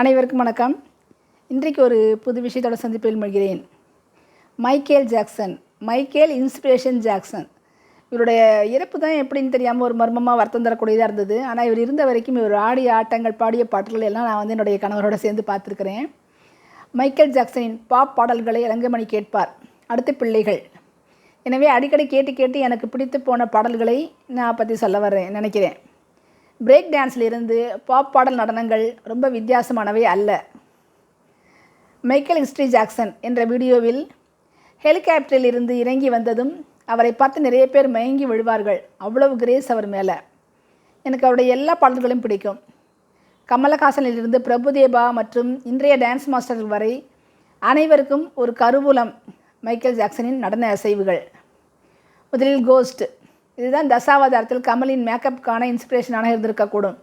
அனைவருக்கும் வணக்கம். இன்றைக்கு ஒரு புது விஷயத்தோட சந்திப்பில் மொழிகிறேன். Michael Jackson. Michael inspiration Jackson. இவருடைய இறப்பு தான் எப்படின்னு தெரியாமல் ஒரு மர்மமாக வருத்தம் தரக்கூடியதாக இருந்தது. ஆனால் இவர் இருந்த வரைக்கும் இவர் ஆடிய ஆட்டங்கள் பாடிய பாடல்கள் எல்லாம் நான் வந்து என்னுடைய கணவரோட சேர்ந்து பார்த்துருக்குறேன். மைக்கேல் ஜாக்சனின் பாப் பாடல்களை இளங்கமணி கேட்பார். அடுத்த பிள்ளைகள். எனவே அடிக்கடி கேட்டு கேட்டு எனக்கு பிடித்து போன பாடல்களை நான் பற்றி சொல்ல வர்றேன் நினைக்கிறேன். பிரேக் டான்ஸில் இருந்து பாப் பாடல் நடனங்கள் ரொம்ப வித்தியாசமானவை அல்ல. மைக்கேல் ஹிஸ்ட்ரி ஜாக்சன் என்ற வீடியோவில் ஹெலிகாப்டரில் இருந்து இறங்கி வந்ததும் அவரை பார்த்து நிறைய பேர் மயங்கி விழுவார்கள். அவ்வளவு கிரேஸ் அவர் மேலே. எனக்கு அவருடைய எல்லா பாடல்களும் பிடிக்கும். கமலஹாசனிலிருந்து பிரபுதேபா மற்றும் இன்றைய டான்ஸ் மாஸ்டர்கள் வரை அனைவருக்கும் ஒரு கருவூலம் மைக்கேல் ஜாக்சனின் நடன அசைவுகள். முதலில் கோஸ்ட் இதுதான் தசாவதாரத்தில் கமலின் மேக்கப்புக்கான இன்ஸ்பிரேஷனாக இருந்திருக்கக்கூடும்.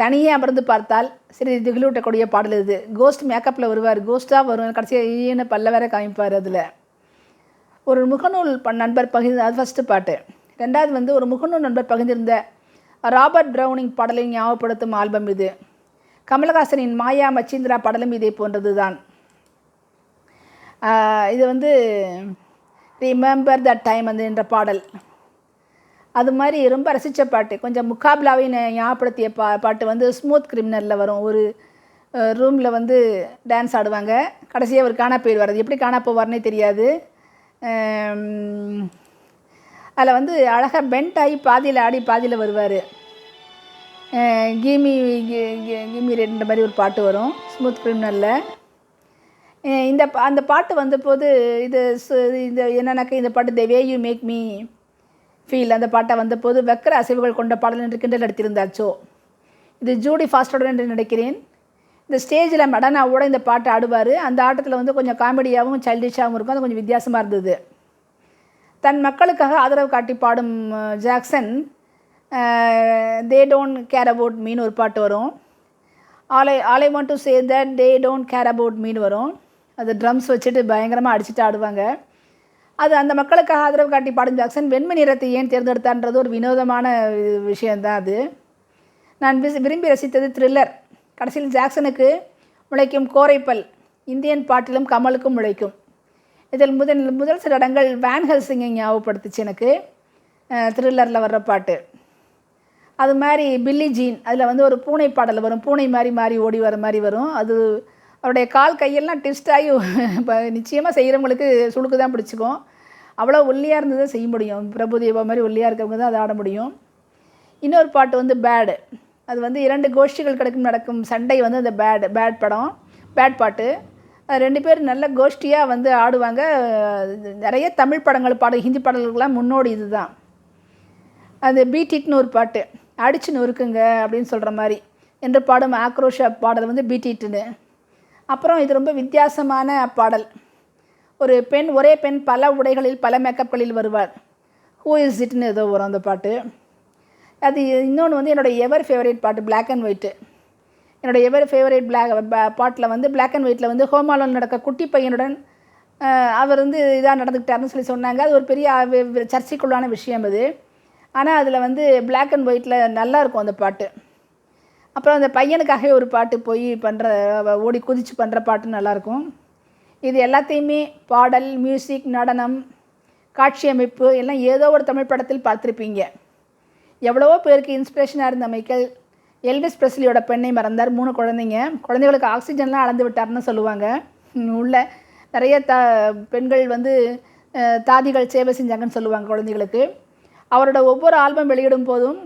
தனியே அமர்ந்து பார்த்தால் சிறிது திகிலூட்டக்கூடிய பாடல் இது. கோஸ்ட் மேக்கப்பில் வருவார். கோஸ்ட்டாக வரும் கடைசியாக ஈன பல்ல வேற காமிப்பார் அதில். ஒரு முகநூல் ப நண்பர் பகிர்ந்து அது ஃபஸ்ட்டு பாட்டு. ரெண்டாவது வந்து ஒரு முகநூல் நண்பர் பகிர்ந்திருந்த ராபர்ட் ப்ரௌனிங் பாடலை ஞாபகப்படுத்தும் ஆல்பம் இது. கமலஹாசனின் மாயா மச்சீந்திரா பாடலும் இதே போன்றது தான் இது வந்து ரிமெம்பர் த டைம் அந்த என்ற பாடல். அது மாதிரி ரொம்ப ரசித்த பாட்டு. கொஞ்சம் முக்காபிலாவை ஞாபகப்படுத்திய பா பாட்டு வந்து ஸ்மூத் கிரிமினலில் வரும். ஒரு ரூமில் வந்து டான்ஸ் ஆடுவாங்க. கடைசியாக அவர் காணா போயிடுவார் அது எப்படி காணா போவார்னே தெரியாது. அதில் வந்து அழகாக பெண்ட் ஆகி பாதியில் ஆடி பாதியில் வருவார். கிமி கிமி ரெண்டு மாதிரி ஒரு பாட்டு வரும். ஸ்மூத் கிரிமினலில் இந்த அந்த பாட்டு வந்தபோது இது இந்த என்னன்னாக்கா இந்த பாட்டு the way you make me feel அந்த பாட்டை வந்தபோது வெக்கர அசைவுகள் கொண்ட பாடல் என்று கிண்டல் அடித்திருந்தாச்சோ இது ஜூடி ஃபாஸ்டோட என்று நினைக்கிறேன். இந்த ஸ்டேஜில் மடனாவோட இந்த பாட்டை ஆடுவார். அந்த ஆட்டத்தில் வந்து கொஞ்சம் காமெடியாகவும் சைல்டிஷாகவும் இருக்கும். அது கொஞ்சம் வித்தியாசமாக இருந்தது. தன் மக்களுக்காக ஆதரவு காட்டி பாடும் Jackson they don't care about me ஒரு பாட்டு வரும். All I all I want to say that they don't care about me வரும். அது ட்ரம்ஸ் வச்சுட்டு பயங்கரமாக அடிச்சுட்டு ஆடுவாங்க. அது அந்த மக்களுக்காக ஆதரவு காட்டி பாடும் ஜாக்சன் வெண்மை நிறத்தை ஏன் தேர்ந்தெடுத்தான்றது ஒரு வினோதமான விஷயந்தான் அது. நான் விரும்பி ரசித்தது த்ரில்லர் கடைசியில் ஜாக்சனுக்கு முளைக்கும் கோரைப்பல் இந்தியன் பாட்டிலும் கமலுக்கும் முளைக்கும். இதில் முதல் முதல் சில இடங்கள் வேன் சிங்கை ஞாபகப்படுத்துச்சு எனக்கு. த்ரில்லரில் வர்ற பாட்டு. அது மாதிரி பில்லி ஜீன் அதில் வந்து ஒரு பூனை பாடல் வரும். பூனை மாதிரி மாறி ஓடி வர மாதிரி வரும். அது அவருடைய கால் கையெல்லாம் டிஸ்ட் ஆகி இப்போ நிச்சயமாக செய்கிறவங்களுக்கு சுழுக்கு தான் பிடிச்சிக்கும். அவ்வளோ ஒல்லியாக இருந்து தான் செய்ய முடியும். பிரபுதேவா மாதிரி ஒல்லியாக இருக்கவங்க தான் அதை ஆட முடியும். இன்னொரு பாட்டு வந்து பேடு அது வந்து இரண்டு கோஷ்டிகள் கிடைக்கும் நடக்கும் சண்டை வந்து அந்த பேட் பேட் படம். பேட் பாட்டு. ரெண்டு பேர் நல்ல கோஷ்டியாக வந்து ஆடுவாங்க. நிறைய தமிழ் படங்கள் பாடல் ஹிந்தி பாடல்கள்லாம் முன்னோடி இது தான் அது பீட்டிட்னு ஒரு பாட்டு. அடிச்சு நொறுக்குங்க அப்படின்னு சொல்கிற மாதிரி. என்று பாடும் ஆக்ரோஷ பாடல் வந்து பீட்டிட்டுன்னு அப்புறம் இது ரொம்ப வித்தியாசமான பாடல். ஒரு பெண் ஒரே பெண் பல உடைகளில் பல மேக்கப்களில் வருவார் ஹூ இஸ் இட்னு ஏதோ வரும் அந்த பாட்டு. அது இன்னொன்று வந்து என்னோடய எவர் ஃபேவரேட் பாட்டு பிளாக் அண்ட் ஒயிட்டு என்னோடய எவர் ஃபேவரேட் பிளாக் பாட்டில் வந்து பிளாக் அண்ட் ஒயிட்டில் வந்து ஹோமாலோன் நடக்க குட்டி பையனுடன் அவர் வந்து இதாக நடந்துக்கிட்டாருன்னு சொல்லி சொன்னாங்க. அது ஒரு பெரிய சர்ச்சைக்குள்ளான விஷயம் அது. ஆனால் அதில் வந்து பிளாக் அண்ட் ஒயிட்டில் நல்லாயிருக்கும் அந்த பாட்டு. அப்புறம் அந்த பையனுக்காகவே ஒரு பாட்டு போய் பண்ணுற ஓடி குதிச்சு பண்ணுற பாட்டு நல்லாயிருக்கும் இது எல்லாத்தையுமே பாடல் மியூசிக் நடனம் காட்சி அமைப்பு எல்லாம் ஏதோ ஒரு தமிழ் படத்தில் பார்த்துருப்பீங்க. எவ்வளவோ பேருக்கு இன்ஸ்பிரேஷனாக இருந்த மைக்கேல் எல்விஸ் பிரஸ்லியோட பெண்ணை மறந்தார். மூணு குழந்தைங்க. குழந்தைகளுக்கு ஆக்சிஜன்லாம் அளந்து விட்டார்னு சொல்லுவாங்க. உள்ள நிறைய த பெண்கள் வந்து தாதிகள் சேவை செஞ்சாங்கன்னு சொல்லுவாங்க குழந்தைகளுக்கு. அவரோட ஒவ்வொரு ஆல்பம் வெளியிடும் போதும்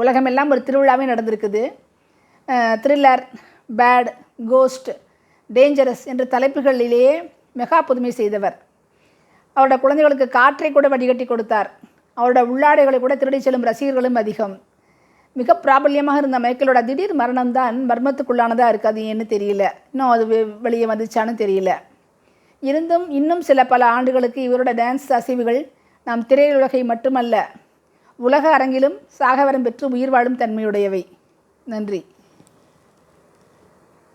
உலகமெல்லாம் ஒரு திருவிழாவே நடந்திருக்குது. த்ரில்லர் பேட் கோஸ்ட் டேஞ்சரஸ் என்ற தலைப்புகளிலேயே மெகா புதுமை செய்தவர். அவரோட குழந்தைகளுக்கு காற்றை கூட வடிகட்டி கொடுத்தார். அவரோட உள்ளாடைகளை கூட திருடி செல்லும் ரசிகர்களும் அதிகம். மிக பிராபல்யமாக இருந்த மைக்கேலோட திடீர் மரணம் தான் மர்மத்துக்குள்ளானதாக இருக்குது அது என்ன தெரியல. இன்னும் அது வெளியே வந்துச்சான்னு தெரியல. இருந்தும் இன்னும் சில பல ஆண்டுகளுக்கு இவரோட டான்ஸ் அசைவுகள் நாம் திரையுலகை மட்டுமல்ல உலக அரங்கிலும் சாகவரம் பெற்று உயிர் வாழும் தன்மையுடையவை. நன்றி.